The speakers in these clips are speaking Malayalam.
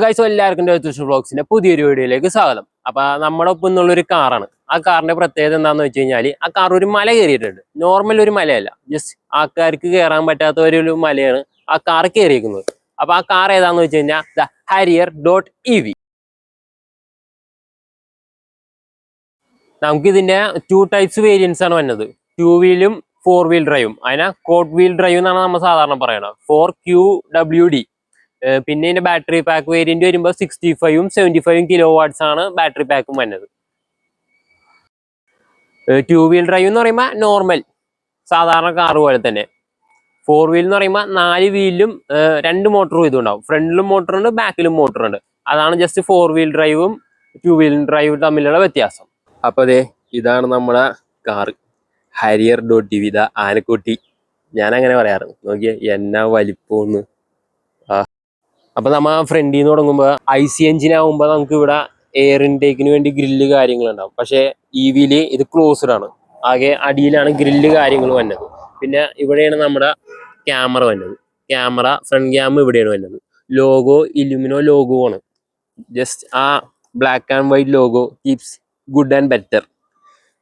ഗൈസ് എല്ലാവർക്കും ജ്യോതിഷ് വ്ളോഗ്സിന്റെ പുതിയൊരു വീഡിയോയിലേക്ക് സ്വാഗതം. അപ്പൊ നമ്മുടെ ഒപ്പം എന്നുള്ളൊരു കാറാണ്. ആ കാറിന്റെ പ്രത്യേകത എന്താണെന്ന് വെച്ച് കഴിഞ്ഞാൽ ആ കാർ ഒരു മല കയറിയിട്ടുണ്ട്. നോർമൽ ഒരു മലയല്ല. ജസ്റ്റ് ആൾക്കാർക്ക് കയറാൻ പറ്റാത്ത ഒരു മലയാണ് ആ കാർ കയറിയിരിക്കുന്നത്. അപ്പൊ ആ കാർ ഏതാന്ന് വെച്ച് കഴിഞ്ഞാൽ the Harrier dot E V നമുക്ക് ഇതിന്റെ ടു ടൈപ്സ് വേരിയൻസ് ആണ് വന്നത്. ടു വീലും ഫോർ വീൽ ഡ്രൈവും അതിനാ കോട്ട് വീൽ ഡ്രൈവ് എന്നാണ് നമ്മൾ സാധാരണ പറയുന്നത് ഫോർ ക്യൂ ഡബ്ല്യു ഡി പിന്നെ ഇതിന്റെ ബാറ്ററി പാക്ക് വേരിയന്റ് വരുമ്പോൾ സിക്സ്റ്റി ഫൈവും സെവന്റി ഫൈവും കിലോ വാട്ട്സ് ആണ് ബാറ്ററി പാക്കും വരുന്നത് ടു വീൽ ഡ്രൈവ് എന്ന് പറയുമ്പോൾ നോർമൽ സാധാരണ കാർ പോലെ തന്നെ. ഫോർ വീൽ എന്ന് പറയുമ്പോൾ നാല് വീലിലും രണ്ട് മോട്ടറും ഇതുണ്ടാവും. ഫ്രണ്ടിലും മോട്ടറുണ്ട് ബാക്കിലും മോട്ടറുണ്ട് അതാണ് ജസ്റ്റ് ഫോർ വീൽ ഡ്രൈവും ടു വീൽ ഡ്രൈവും തമ്മിലുള്ള വ്യത്യാസം. അപ്പോൾ അതെ ഇതാണ് നമ്മുടെ car Harrier dot T V ഇതാ ആനക്കുട്ടി. ഞാൻ അങ്ങനെ പറയാറ്. നോക്കിയേ എന്നാ വലിപ്പമെന്ന്. ആ അപ്പൊ നമ്മ ഫ്രണ്ടിൽ നിന്ന് തുടങ്ങുമ്പോൾ ഐ സി എഞ്ചിൻ ആകുമ്പോൾ നമുക്ക് ഇവിടെ എയർ ഇൻടേക്കിന് വേണ്ടി ഗ്രില്ല് കാര്യങ്ങളുണ്ടാവും. പക്ഷേ ഇ ഇത് ക്ലോസ്ഡ് ആണ്. ആകെ അടിയിലാണ് ഗ്രില്ല് കാര്യങ്ങൾ വന്നത്. പിന്നെ ഇവിടെയാണ് നമ്മുടെ ക്യാമറ വന്നത്. ക്യാമറ ഫ്രണ്ട് ക്യാം ഇവിടെയാണ് വന്നത്. ലോഗോ ഇലുമിനോ ലോഗോ ആണ്. ജസ്റ്റ് ആ black and white logo keeps good and better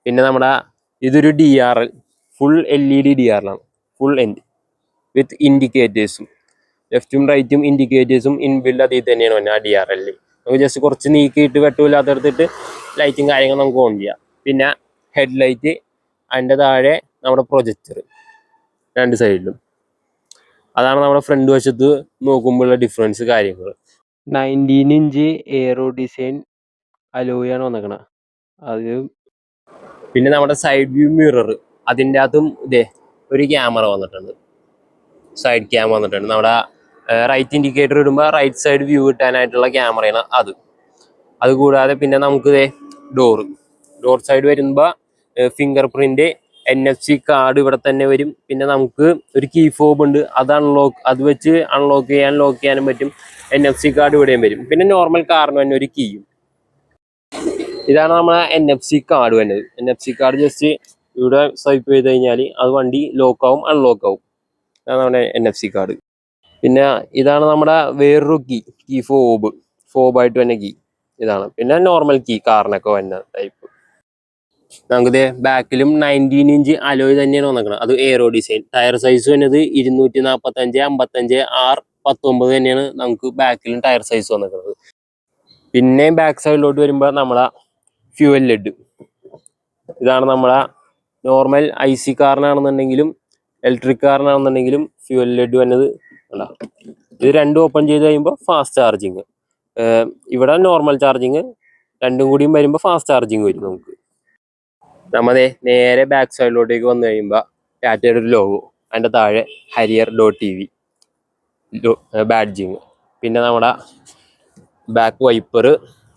പിന്നെ നമ്മുടെ ഇതൊരു D R L full L E D D R ആണ്. ഫുൾ എൻഡ് വിത്ത് ഇൻഡിക്കേറ്റേഴ്സും ലെഫ്റ്റും റൈറ്റും ഇൻഡിക്കേറ്റേഴ്സും ഇൻബിൽഡ് അതിൽ തന്നെയാണ് വന്നത് ആ ഡി ആർ എല്ലിൽ നമുക്ക് ജസ്റ്റ് കുറച്ച് നീക്കിയിട്ട് വെട്ടമില്ലാത്തടത്തിട്ട് ലൈറ്റും കാര്യങ്ങളും നമുക്ക് ഓൺ ചെയ്യാം. പിന്നെ ഹെഡ് ലൈറ്റ് അതിന്റെ താഴെ നമ്മുടെ പ്രൊജക്ടർ രണ്ട് സൈഡിലും അതാണ് നമ്മുടെ ഫ്രണ്ട് വശത്ത് നോക്കുമ്പോഴുള്ള ഡിഫറൻസ് കാര്യങ്ങൾ. നയന്റീൻ ഇഞ്ച് എയറോ ഡിസൈൻ അലോയാണ് വന്നേക്കണ. അത് പിന്നെ നമ്മുടെ സൈഡ് വ്യൂ മിറർ അതിന്റെ അകത്തും ഇതേ ഒരു ക്യാമറ വന്നിട്ടുണ്ട്. സൈഡ് ക്യാം വന്നിട്ടുണ്ട്. നമ്മുടെ റൈറ്റ് ഇൻഡിക്കേറ്റർ ഇടുമ്പോൾ റൈറ്റ് സൈഡ് വ്യൂ കിട്ടാനായിട്ടുള്ള ക്യാമറയാണ് അത്. അതുകൂടാതെ പിന്നെ നമുക്ക് ഡോറ് ഡോർ സൈഡ് വരുമ്പോൾ fingerprint N F C card ഇവിടെ തന്നെ വരും. പിന്നെ നമുക്ക് ഒരു കീ ഫോബ് ഉണ്ട്. അത് അൺലോക്ക് അത് വെച്ച് അൺലോക്ക് ചെയ്യാൻ ലോക്ക് ചെയ്യാനും പറ്റും. എൻ എഫ് സി കാർഡ് ഇവിടെയും വരും. പിന്നെ നോർമൽ കാറിന് തന്നെ ഒരു കീയും ഇതാണ് നമ്മളെ എൻ എഫ് സി കാർഡ് വരുന്നത്. N F C card just ഇവിടെ സ്വൈപ്പ് ചെയ്ത് കഴിഞ്ഞാൽ അത് വണ്ടി ലോക്ക് ആവും അൺലോക്ക് ആവും. അതാണ് നമ്മുടെ എൻ എഫ് സി കാർഡ് പിന്നെ ഇതാണ് നമ്മുടെ വേറൊരു കീ കീ ഫോബ് ഫോബായിട്ട് തന്നെ കീ ഇതാണ്. പിന്നെ നോർമൽ കീ കാറിനൊക്കെ വരുന്ന ടൈപ്പ് നമുക്കിത് ബാക്കിലും നയന്റീൻ ഇഞ്ച് അലോയ് തന്നെയാണ് വന്നിരിക്കുന്നത് അത് എയറോ ഡിസൈൻ ടയർ സൈസ് വന്നത് ഇരുന്നൂറ്റി നാൽപ്പത്തഞ്ച് അമ്പത്തഞ്ച് ആർ പത്തൊമ്പത് തന്നെയാണ് നമുക്ക് ബാക്കിലും ടയർ സൈസ് വന്നിരിക്കുന്നത് പിന്നെ ബാക്ക് സൈഡിലോട്ട് വരുമ്പോൾ നമ്മളെ ഫ്യൂവൽ ലെഡ് ഇതാണ് നമ്മളെ നോർമൽ ഐ സി കാറിനാണെന്നുണ്ടെങ്കിലും ഇലക്ട്രിക് കാറിനാണെന്നുണ്ടെങ്കിലും ഫ്യൂവൽ ലെഡ് വന്നത് കണ്ടോ ഇത് രണ്ടും ഓപ്പൺ ചെയ്ത് കഴിയുമ്പോൾ ഫാസ്റ്റ് ചാർജിങ് ഇവിടെ നോർമൽ ചാർജിങ് രണ്ടും കൂടിയും വരുമ്പോൾ ഫാസ്റ്റ് ചാർജിങ് വരും നമുക്ക്. നമ്മതേ നേരെ ബാക്ക് സൈഡിലോട്ടേക്ക് വന്നു കഴിയുമ്പോൾ ടാറ്റയുടെ ഒരു ലോഗോ അതിന്റെ താഴെ Harrier dot T V badging പിന്നെ നമ്മുടെ ബാക്ക് വൈപ്പർ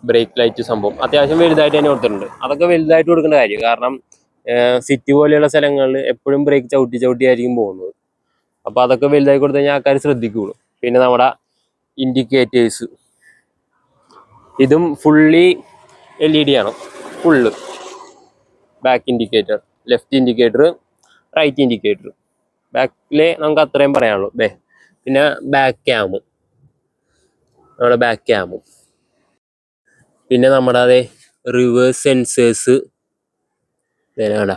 ബ്രേക്ക് ലൈറ്റ് സംഭവം. അത്യാവശ്യം വലുതായിട്ട് തന്നെ കൊടുത്തിട്ടുണ്ട്. അതൊക്കെ വലുതായിട്ട് കൊടുക്കേണ്ട കാര്യം. കാരണം സിറ്റി പോലെയുള്ള സ്ഥലങ്ങളിൽ എപ്പോഴും ബ്രേക്ക് ചവിട്ടി ചവിട്ടി ആയിരിക്കും പോകുന്നത്. അപ്പോൾ അതൊക്കെ വലുതായി കൊടുത്തു കഴിഞ്ഞാൽ ആൾക്കാർ ശ്രദ്ധിക്കുള്ളൂ പിന്നെ നമ്മുടെ ഇൻഡിക്കേറ്റേഴ്സ് ഇതും ഫുള്ളി എൽ ഇ ഡി ആണ്. Full back indicator left indicator right indicator ബാക്കിലെ നമുക്ക് അത്രയും പറയാനുള്ളൂ. ബേ പിന്നെ ബാക്ക് ക്യാമ് നമ്മുടെ ബാക്ക് ക്യാമും പിന്നെ നമ്മുടെ അതെ റിവേഴ്സ് സെൻസേഴ്സ് വേണ്ട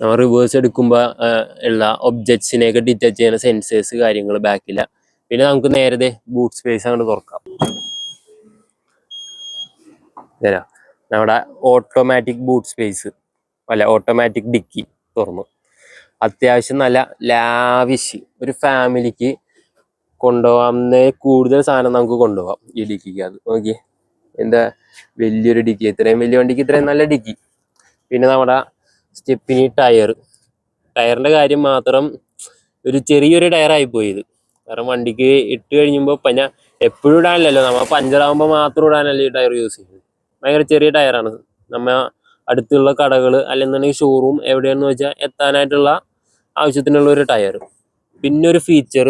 നമ്മൾ റിവേഴ്സ് എടുക്കുമ്പോൾ ഉള്ള ഒബ്ജക്ട്സിനെയൊക്കെ ഡിറ്റക്ട് ചെയ്യുന്ന സെൻസേഴ്സ് കാര്യങ്ങൾ ബാക്കില്ല പിന്നെ നമുക്ക് നേരത്തെ ബൂട്ട് സ്പേസ് അങ്ങോട്ട് തുറക്കാം. നമ്മുടെ ഓട്ടോമാറ്റിക് ബൂട്ട് സ്പേസ് അല്ല ഓട്ടോമാറ്റിക് ഡിക്കി തുറന്നു. അത്യാവശ്യം നല്ല ലാവിഷ് ഒരു ഫാമിലിക്ക് കൊണ്ടുപോകാവുന്ന കൂടുതൽ സാധനം നമുക്ക് കൊണ്ടുപോകാം ഈ ഡിക്കിക്ക്. അത് നോക്കിയേ. എന്താ? വലിയൊരു ഡിക്കി. ഇത്രയും വലിയ വണ്ടിക്ക് ഇത്രയും നല്ല ഡിക്കി. പിന്നെ നമ്മുടെ സ്റ്റെപ്പിനി ടയർ. ടയറിന്റെ കാര്യം മാത്രം ഒരു ചെറിയൊരു ടയറായി പോയത്. കാരണം വണ്ടിക്ക് ഇട്ട് കഴിയുമ്പോൾ പഞ്ഞ എപ്പോഴും ഇടാനല്ലല്ലോ. നമ്മൾ പഞ്ചറാകുമ്പോൾ മാത്രം ഇടാനല്ലേ ഈ ടയർ യൂസ് ചെയ്യുന്നത്. ഭയങ്കര ചെറിയ ടയറാണ്. നമ്മ അടുത്തുള്ള കടകൾ അല്ലെന്നുണ്ടെങ്കിൽ ഷോറൂം എവിടെയാണെന്ന് വെച്ചാൽ എത്താനായിട്ടുള്ള ആവശ്യത്തിനുള്ള ഒരു ടയർ പിന്നെ ഒരു ഫീച്ചർ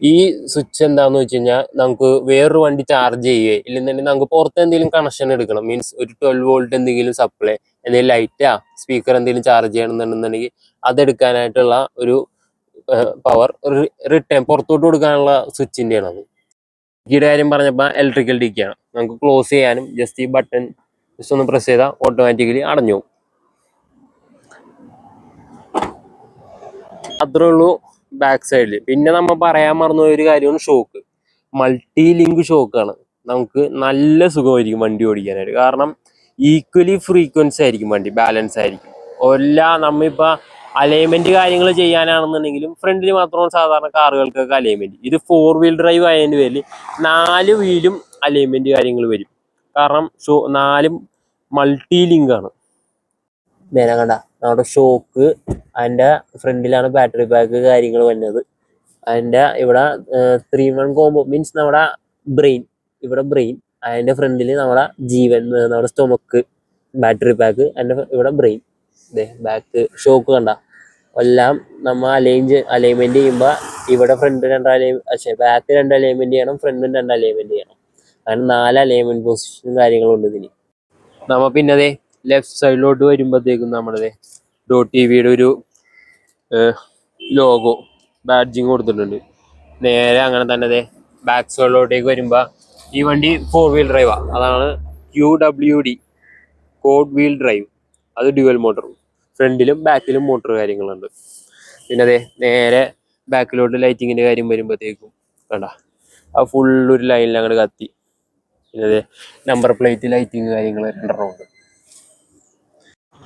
ഈ സ്വിച്ച് എന്താന്ന് വെച്ച് കഴിഞ്ഞാൽ നമുക്ക് വേറൊരു വണ്ടി ചാർജ് ചെയ്യേ ഇല്ലെന്നുണ്ടെങ്കിൽ നമുക്ക് പുറത്ത് എന്തെങ്കിലും കണക്ഷൻ എടുക്കണം. മീൻസ് ഒരു ട്വൽവ് വോൾട്ട് എന്തെങ്കിലും സപ്ലൈ എന്തെങ്കിലും ലൈറ്റാ സ്പീക്കർ എന്തെങ്കിലും ചാർജ് ചെയ്യണമെന്നുണ്ടെന്നുണ്ടെങ്കിൽ അതെടുക്കാനായിട്ടുള്ള ഒരു പവർ റിട്ടേൺ പുറത്തോട്ട് കൊടുക്കാനുള്ള സ്വിച്ചിന്റെ അത്. ഡിക്കിയുടെ കാര്യം പറഞ്ഞപ്പോൾ ഇലക്ട്രിക്കൽ ഡിക്കിയാണ് നമുക്ക് ക്ലോസ് ചെയ്യാനും ജസ്റ്റ് ഈ ബട്ടൺ ജസ്റ്റ് ഒന്ന് പ്രസ് ചെയ്താൽ ഓട്ടോമാറ്റിക്കലി അടഞ്ഞു അത്രേ ഉള്ളൂ ബാക്ക് സൈഡിൽ പിന്നെ നമ്മൾ പറയാൻ മറന്ന ഒരു കാര്യമാണ് ഷോക്ക് മൾട്ടി ലിങ്ക് ഷോക്കാണ് നമുക്ക് നല്ല സുഖമായിരിക്കും വണ്ടി ഓടിക്കാനായിട്ട്. കാരണം ഈക്വലി ഫ്രീക്വൻസി ആയിരിക്കും വണ്ടി ബാലൻസ് ആയിരിക്കും. എല്ലാ നമ്മിപ്പോൾ അലൈൻമെന്റ് കാര്യങ്ങൾ ചെയ്യാനാണെന്നുണ്ടെങ്കിലും ഫ്രണ്ടിൽ മാത്രമാണ് സാധാരണ കാറുകൾക്കൊക്കെ അലൈൻമെന്റ് ഇത് ഫോർ വീൽ ഡ്രൈവ് ആയതിന്റെ പേരിൽ നാല് വീലും അലൈൻമെന്റ് കാര്യങ്ങൾ വരും. കാരണം ഷോ നാലും മൾട്ടി ലിങ്ക് ആണ്. നേരെ നമ്മുടെ ഷോക്ക് അതിന്റെ ഫ്രണ്ടിലാണ് ബാറ്ററി ബാക്ക് കാര്യങ്ങൾ വരുന്നത്. അതിന്റെ ഇവിടെ ത്രീ വൺ കോംബോ മീൻസ് നമ്മുടെ ബ്രെയിൻ ഇവിടെ ബ്രെയിൻ അതിന്റെ ഫ്രണ്ടിൽ നമ്മുടെ ജീവൻ നമ്മുടെ സ്റ്റൊമക്ക് ബാറ്ററി പാക്ക് അതിന്റെ ഇവിടെ ബ്രെയിൻ ബാക്ക് ഷോക്ക് കണ്ട. എല്ലാം നമ്മൾ അലൈൻജ് അലൈൻമെന്റ് ചെയ്യുമ്പോൾ ഇവിടെ ഫ്രണ്ട് രണ്ട് അലൈ പക്ഷേ ബാക്ക് രണ്ട് അലൈൻമെന്റ് ചെയ്യണം ഫ്രണ്ടും രണ്ട് അലൈൻമെന്റ് ചെയ്യണം. അങ്ങനെ നാല് അലൈൻമെന്റ് പൊസിഷനും കാര്യങ്ങളും ഉണ്ട് ഇതിന്. നമ്മൾ പിന്നെ അതെ ലെഫ്റ്റ് സൈഡിലോട്ട് വരുമ്പോഴത്തേക്കും നമ്മുടെ ഡോ ടി വിയുടെ ഒരു ലോഗോ ബാഡ്ജിങ് കൊടുത്തിട്ടുണ്ട്. നേരെ അങ്ങനെ തന്നെ അതെ ബാക്ക് സൈഡിലോട്ടേക്ക് വരുമ്പോൾ ഈ വണ്ടി ഫോർ വീൽ ഡ്രൈവാണ് അതാണ് Q W D code wheel drive അത് ഡ്യുവൽ മോട്ടറും ഫ്രണ്ടിലും ബാക്കിലും മോട്ടർ കാര്യങ്ങളുണ്ട്. പിന്നെ അതെ നേരെ ബാക്കിലോട്ട് ലൈറ്റിങ്ങിന്റെ കാര്യം വരുമ്പോഴത്തേക്കും കണ്ട. ആ ഫുള്ളൊരു ലൈനിൽ അങ്ങോട്ട് കത്തി. പിന്നെ അതെ നമ്പർ പ്ലേറ്റ് ലൈറ്റിങ് കാര്യങ്ങൾ രണ്ടെണ്ണം ഉണ്ട്.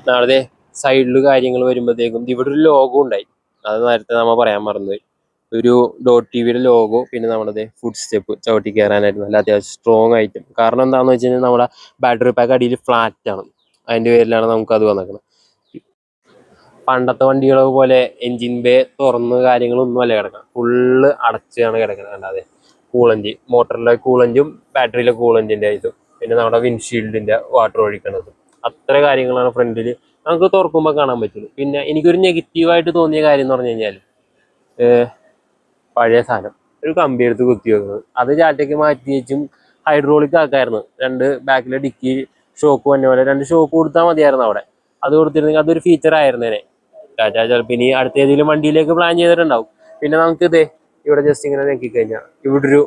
നാളെ സൈഡിൽ കാര്യങ്ങൾ വരുമ്പോഴത്തേക്കും ഇവിടെ ഒരു ലോഗോ ഉണ്ടായി. അത് നേരത്തെ നമ്മൾ പറയാൻ മറന്നുപോയി. ഒരു ഡോട്ട് ടി വിയുടെ ലോഗോ പിന്നെ നമ്മുടെ ഫുഡ് സ്റ്റെപ്പ് ചവിട്ടി കയറാനായിട്ട് നല്ല അത്യാവശ്യം സ്ട്രോങ് ആയിട്ടും കാരണം എന്താണെന്ന് വെച്ച് കഴിഞ്ഞാൽ നമ്മുടെ ബാറ്ററി പാക്ക് അടിയിൽ ഫ്ലാറ്റ് ആണ്. അതിന്റെ പേരിലാണ് നമുക്ക് അത് വന്നേക്കുന്നത് പണ്ടത്തെ വണ്ടികളെ പോലെ എൻജിൻ ബേ തുറന്ന് കാര്യങ്ങളൊന്നും അല്ല കിടക്കണം ഫുള്ള് അടച്ചാണ് കിടക്കുന്നത് അല്ലാതെ. കൂളഞ്ച് മോട്ടറിലെ കൂളഞ്ചും ബാറ്ററിയിലെ കൂളഞ്ചിന്റെ ഇതും. പിന്നെ നമ്മുടെ വിൻഷീൽഡിന്റെ വാട്ടർ ഒഴിക്കണതും. അത്ര കാര്യങ്ങളാണ് ഫ്രണ്ടിൽ നമുക്ക് തുറക്കുമ്പോൾ കാണാൻ പറ്റുള്ളൂ. പിന്നെ എനിക്കൊരു നെഗറ്റീവായിട്ട് തോന്നിയ കാര്യം എന്ന് പറഞ്ഞു കഴിഞ്ഞാൽ പഴയ സാധനം. ഒരു കമ്പി എടുത്ത് കുത്തി വെക്കുന്നത് അത് ചാറ്റയ്ക്ക് മാറ്റി വെച്ചും ഹൈഡ്രോളിക് ആക്കായിരുന്നു. രണ്ട് ബാക്കിലെ ഡിക്കി ഷോക്ക് വന്ന പോലെ രണ്ട് ഷോക്ക് കൊടുത്താൽ മതിയായിരുന്നു അവിടെ. അത് കൊടുത്തിരുന്നെങ്കിൽ അതൊരു ഫീച്ചർ ആയിരുന്നേനെ. ടാറ്റാ ചിലപ്പോൾ ഇനി അടുത്ത ഏതെങ്കിലും വണ്ടിയിലേക്ക് പ്ലാൻ ചെയ്തിട്ടുണ്ടാവും. പിന്നെ നമുക്ക് ഇതേ ഇവിടെ ജസ്റ്റ് ഇങ്ങനെ നോക്കിക്കഴിഞ്ഞാൽ ഇവിടെ ഒരു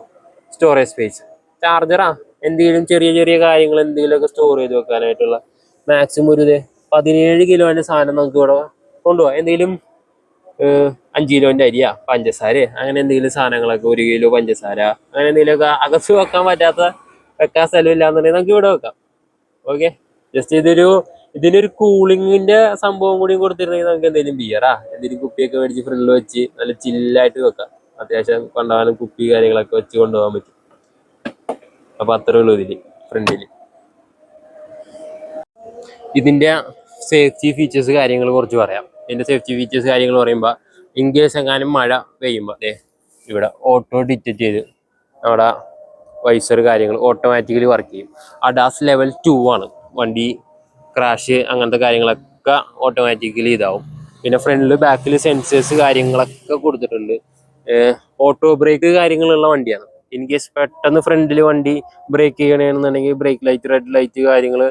സ്റ്റോറേജ് സ്പേസ് ചാർജറാ എന്തെങ്കിലും ചെറിയ ചെറിയ കാര്യങ്ങൾ എന്തെങ്കിലുമൊക്കെ സ്റ്റോർ ചെയ്ത് വെക്കാനായിട്ടുള്ള മാക്സിമം ഒരു ഇതേ പതിനേഴ് കിലോന്റെ സാധനം നമുക്ക് ഇവിടെ കൊണ്ടുപോകാം എന്തെങ്കിലും അഞ്ച് കിലോന്റെ അരിയാ പഞ്ചസാര അങ്ങനെ എന്തെങ്കിലും സാധനങ്ങളൊക്കെ ഒരു കിലോ പഞ്ചസാര അങ്ങനെ എന്തെങ്കിലുമൊക്കെ അകത്ത് വെക്കാൻ പറ്റാത്ത വെക്കാൻ സ്ഥലമില്ലാന്നുണ്ടെങ്കിൽ നമുക്ക് ഇവിടെ വെക്കാം. ഓക്കെ ജസ്റ്റ് ഇതൊരു ഇതിനൊരു കൂളിങ്ങിന്റെ സംഭവം കൂടി കൊടുത്തിരുന്നെങ്കിൽ നമുക്ക് എന്തെങ്കിലും ബിയറാ എന്തെങ്കിലും കുപ്പിയൊക്കെ മേടിച്ച് ഫ്രണ്ടിൽ വെച്ച് നല്ല ചില്ലായിട്ട് വെക്കാം. അത്യാവശ്യം കൊണ്ടുപോകാനും കുപ്പി കാര്യങ്ങളൊക്കെ വെച്ച് കൊണ്ടുപോകാൻ പറ്റും. അപ്പൊ അത്രേ ഉള്ളൂ ഇതിൽ ഫ്രണ്ടിൽ ഇതിന്റെ സേഫ്റ്റി ഫീച്ചേഴ്സ് കാര്യങ്ങൾ കുറച്ച് പറയാം. ഇതിന്റെ സേഫ്റ്റി ഫീച്ചേഴ്സ് കാര്യങ്ങൾ പറയുമ്പോൾ ഇൻ കേസ് എങ്ങാനും മഴ പെയ്യുമ്പോൾ അല്ലേ ഇവിടെ ഓട്ടോ ഡിറ്റക്ട് ചെയ്ത് നമ്മുടെ വൈസർ കാര്യങ്ങൾ ഓട്ടോമാറ്റിക്കലി വർക്ക് ചെയ്യും. അഡാസ് ലെവൽ ടു ആണ്. വണ്ടി ക്രാഷ് അങ്ങനത്തെ കാര്യങ്ങളൊക്കെ ഓട്ടോമാറ്റിക്കലി ഇതാവും. പിന്നെ ഫ്രണ്ടിൽ ബാക്കിൽ സെൻസേഴ്സ് കാര്യങ്ങളൊക്കെ കൊടുത്തിട്ടുണ്ട്. ഓട്ടോ ബ്രേക്ക് കാര്യങ്ങളുള്ള വണ്ടിയാണ്. ഇൻ കേസ് പെട്ടെന്ന് ഫ്രണ്ടിൽ വണ്ടി ബ്രേക്ക് ചെയ്യണമെന്നുണ്ടെങ്കിൽ ബ്രേക്ക് ലൈറ്റ് റെഡ് ലൈറ്റ് കാര്യങ്ങൾ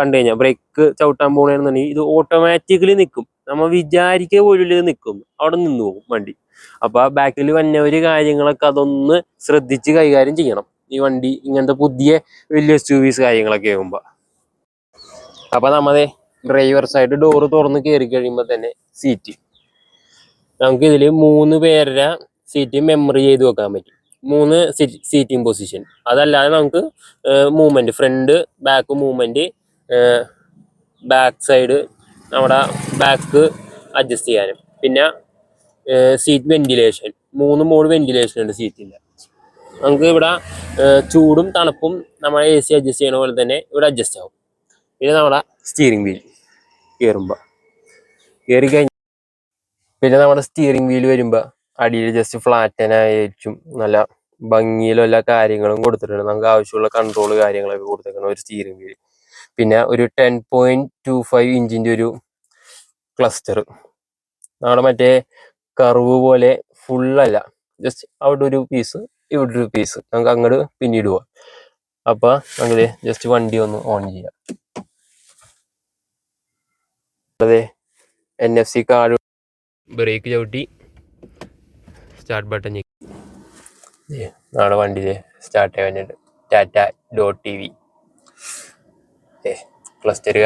കണ്ടു കഴിഞ്ഞാൽ ബ്രേക്ക് ചവിട്ടാൻ പോകണമെന്നുണ്ടെങ്കിൽ ഇത് ഓട്ടോമാറ്റിക്കലി നിൽക്കും നമ്മൾ വിചാരിക്കുക പോലും ഇത് നിൽക്കും അവിടെ നിന്ന് പോകും വണ്ടി. അപ്പോൾ ആ ബാക്കിൽ വന്നവര് കാര്യങ്ങളൊക്കെ അതൊന്ന് ശ്രദ്ധിച്ച് കൈകാര്യം ചെയ്യണം. ഈ വണ്ടി ഇങ്ങനത്തെ പുതിയ വലിയ എസ് യു വിസ് കാര്യങ്ങളൊക്കെ ആകുമ്പോൾ അപ്പോൾ നമ്മതേ ഡ്രൈവർ സൈഡ് ഡോറ് തുറന്ന് കയറി കഴിയുമ്പോൾ തന്നെ സീറ്റ് നമുക്ക് ഇതിൽ മൂന്ന് പേരുടെ സീറ്റ് മെമ്മറി ചെയ്ത് വെക്കാൻ പറ്റും. മൂന്ന് സീറ്റിംഗ് പൊസിഷൻ അതല്ലാതെ നമുക്ക് movement front back movement back side നമ്മുടെ ബാക്ക് അഡ്ജസ്റ്റ് ചെയ്യാനും. പിന്നെ സീറ്റ് വെന്റിലേഷൻ മൂന്ന് മോഡ് വെന്റിലേഷൻ ഉണ്ട് സീറ്റിന്റെ നമുക്ക് ഇവിടെ ചൂടും തണുപ്പും നമ്മൾ എ സി അഡ്ജസ്റ്റ് ചെയ്യണ പോലെ തന്നെ ഇവിടെ അഡ്ജസ്റ്റ് ആവും. പിന്നെ നമ്മുടെ സ്റ്റിയറിംഗ് വീൽ കയറുമ്പോൾ കയറി കഴിഞ്ഞ് പിന്നെ നമ്മുടെ സ്റ്റിയറിംഗ് വീൽ വരുമ്പോൾ അടിയിൽ ജസ്റ്റ് ഫ്ലാറ്റനായിരിക്കും നല്ല ഭംഗിയിലും എല്ലാ കാര്യങ്ങളും കൊടുത്തിട്ടുണ്ട്. നമുക്ക് ആവശ്യമുള്ള കൺട്രോൾ കാര്യങ്ങളൊക്കെ കൊടുത്തേക്കണം ഒരു സ്റ്റിയറിംഗ് വീൽ പിന്നെ ഒരു ടെൻ പോയിന്റ് ടു ഫൈവ് ഇഞ്ചിന്റെ ഒരു ക്ലസ്റ്റർ നമ്മുടെ മറ്റേ കർവ് പോലെ ഫുള്ളല്ല ജസ്റ്റ് അവിടെ ഒരു പീസ് ഇവിടെ ഒരു പീസ് നമുക്ക് അങ്ങോട്ട് പിന്നീട് പോവാം. അപ്പൊ നമ്മൾ ജസ്റ്റ് വണ്ടി ഒന്ന് ഓൺ ചെയ്യാം. അതെ N F C card brake ചവിട്ടി. സ്റ്റാർട്ട് ബട്ടൺ നാളെ വണ്ടിയിൽ സ്റ്റാർട്ട് ചെയ്യാൻ വേണ്ടിയിട്ട് Tata dot T V cluster